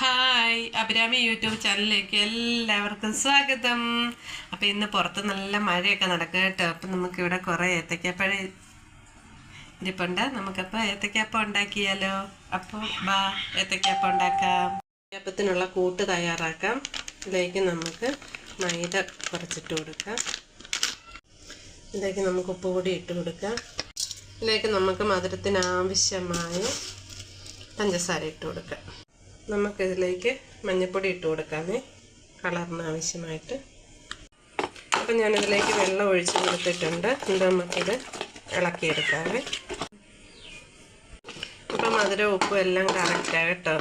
Hi Abhirami YouTube ചാനലിലേക്ക് എല്ലാവർക്കും സ്വാഗതം. അപ്പോൾ ഇന്ന് പുറത്ത് നല്ല മഴയൊക്കെ നടക്കുക കേട്ടോ. അപ്പം നമുക്കിവിടെ കുറേ ഏത്തക്കാപ്പഴ ഇരിപ്പുണ്ട്. നമുക്കപ്പോൾ ഏത്തക്കാപ്പ ഉണ്ടാക്കിയാലോ? അപ്പോൾ ബാ ഏത്തക്കാപ്പ ഉണ്ടാക്കാം. ഏത്തക്കാപ്പത്തിനുള്ള കൂട്ട് തയ്യാറാക്കാം. ഇതിലേക്ക് നമുക്ക് മൈദ കുറച്ചിട്ട് കൊടുക്കാം. ഇതിലേക്ക് നമുക്ക് ഉപ്പ് കൂടി ഇട്ട് കൊടുക്കാം. ഇതിലേക്ക് നമുക്ക് മധുരത്തിന് ആവശ്യമായ പഞ്ചസാര ഇട്ട് കൊടുക്കാം. നമുക്കിതിലേക്ക് മഞ്ഞൾപ്പൊടി ഇട്ട് കൊടുക്കാമേ. കളറിന് ആവശ്യമായിട്ട്. അപ്പം ഞാനിതിലേക്ക് വെള്ളം ഒഴിച്ച് കൊടുത്തിട്ടുണ്ട്. എന്നിട്ട് നമുക്കിത് ഇളക്കിയെടുക്കാമേ അപ്പം മധുരവും ഉപ്പും എല്ലാം കറക്റ്റാണ് കേട്ടോ.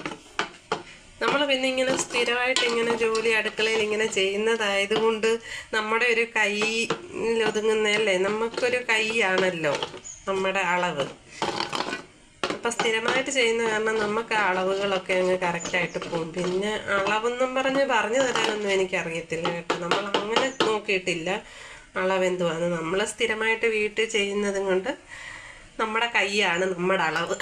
നമ്മൾ പിന്നെ ഇങ്ങനെ സ്ഥിരമായിട്ട് ഇങ്ങനെ ജോലി അടുക്കളയിൽ ഇങ്ങനെ ചെയ്യുന്നതായതുകൊണ്ട് നമ്മുടെ ഒരു കൈയിൽ ഒതുങ്ങുന്നതല്ലേ? നമുക്കൊരു കൈയാണല്ലോ നമ്മുടെ അളവ്. അപ്പം സ്ഥിരമായിട്ട് ചെയ്യുന്ന കാരണം നമുക്ക് അളവുകളൊക്കെ അങ്ങ് കറക്റ്റായിട്ട് പോകും പിന്നെ അളവെന്നും പറഞ്ഞ് പറഞ്ഞു തരാനൊന്നും എനിക്കറിയത്തില്ല കേട്ടോ. നമ്മൾ അങ്ങനെ നോക്കിയിട്ടില്ല അളവെന്തുവാന്ന് നമ്മൾ സ്ഥിരമായിട്ട് വീട്ടിൽ ചെയ്യുന്നതും കൊണ്ട് നമ്മുടെ കൈയാണ് നമ്മുടെ അളവ്.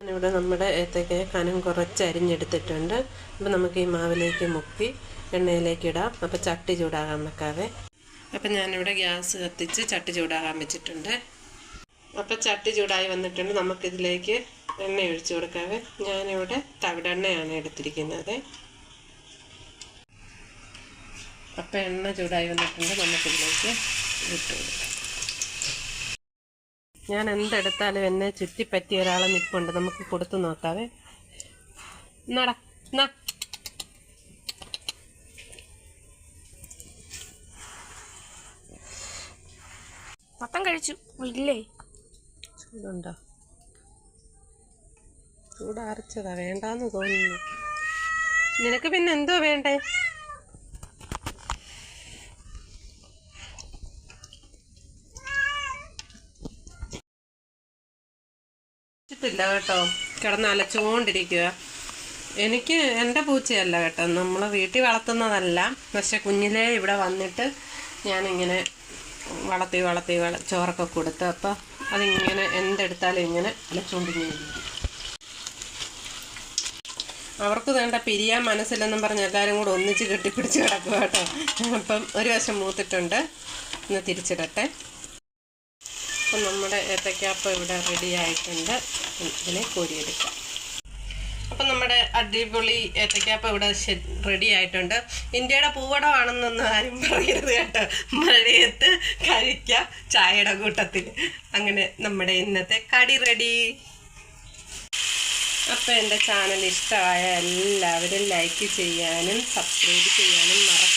ഇവിടെ നമ്മുടെ ഏത്തയ്ക്ക് കനം കുറച്ച് അരിഞ്ഞെടുത്തിട്ടുണ്ട്. അപ്പം നമുക്ക് ഈ മാവിലേക്ക് മുക്കി എണ്ണയിലേക്ക് ഇടാം. അപ്പോൾ ചട്ടി ചൂടാകാൻ വെക്കാവേ. അപ്പം ഞാനിവിടെ ഗ്യാസ് കത്തിച്ച് ചട്ടി ചൂടാകാൻ വെച്ചിട്ടുണ്ട്. അപ്പം ചട്ടി ചൂടായി വന്നിട്ടുണ്ട്. നമുക്കിതിലേക്ക് എണ്ണ ഒഴിച്ചു കൊടുക്കാവേ. ഞാനിവിടെ തവിടെണ്ണയാണ് എടുത്തിരിക്കുന്നത്. അപ്പം എണ്ണ ചൂടായി വന്നിട്ടുണ്ട്. നമുക്കിതിലേക്ക് ഇട്ട് കൊടുക്കാം. ഞാൻ എന്തെടുത്താലും എന്നെ ചുറ്റിപ്പറ്റിയ ഒരാളെ നിൽപ്പുണ്ട് നമുക്ക് കൊടുത്തു നോക്കാവേ. എന്നാ മൊത്തം കഴിച്ചു. ഇല്ലേ ചൂടുണ്ടോ ചൂടാറിച്ചതാ വേണ്ടാന്ന് തോന്നുന്നു. നിനക്ക് പിന്നെ എന്തോ വേണ്ടേ? ില്ല കേട്ടോ. കിടന്ന് അലച്ചുകൊണ്ടിരിക്കുക എനിക്ക് എന്റെ പൂച്ചയല്ല കേട്ടോ. നമ്മൾ വീട്ടിൽ വളർത്തുന്നതല്ല. പക്ഷെ കുഞ്ഞിലേ ഇവിടെ വന്നിട്ട് ഞാനിങ്ങനെ വളർത്തി വളർത്തി വള ചോറൊക്കെ കൊടുത്തു അപ്പോൾ അതിങ്ങനെ എന്തെടുത്താലും ഇങ്ങനെ അലച്ചുകൊണ്ടിങ്ങനെ. അവർക്ക് വേണ്ട പിരിയാൻ മനസ്സില്ലെന്നും പറഞ്ഞ് എല്ലാവരും കൂടെ ഒന്നിച്ച് കെട്ടിപ്പിടിച്ച് കിടക്കുക കേട്ടോ. അപ്പം ഒരു വശം മൂത്തിട്ടുണ്ട്. ഒന്ന് തിരിച്ചിടട്ടെ. അപ്പം നമ്മുടെ ഏത്തക്കാപ്പം ഇവിടെ റെഡി ആയിട്ടുണ്ട്. ഇതിനെ കോരിയെടുക്കാം. അപ്പം നമ്മുടെ അടിപൊളി ഏത്തക്കാപ്പം ഇവിടെ റെഡി ആയിട്ടുണ്ട്. ഇന്ത്യയുടെ പൂവടമാണെന്നൊന്നും ആരും പറയരുത് കേട്ടോ. മഴയത്ത് കഴിക്കാം ചായയുടെ കൂട്ടത്തിൽ. അങ്ങനെ നമ്മുടെ ഇന്നത്തെ കടി റെഡി അപ്പോൾ എന്റെ ചാനൽ ഇഷ്ടമായ എല്ലാവരും ലൈക്ക് ചെയ്യാനും സബ്സ്ക്രൈബ് ചെയ്യാനും മറക്കരുത്.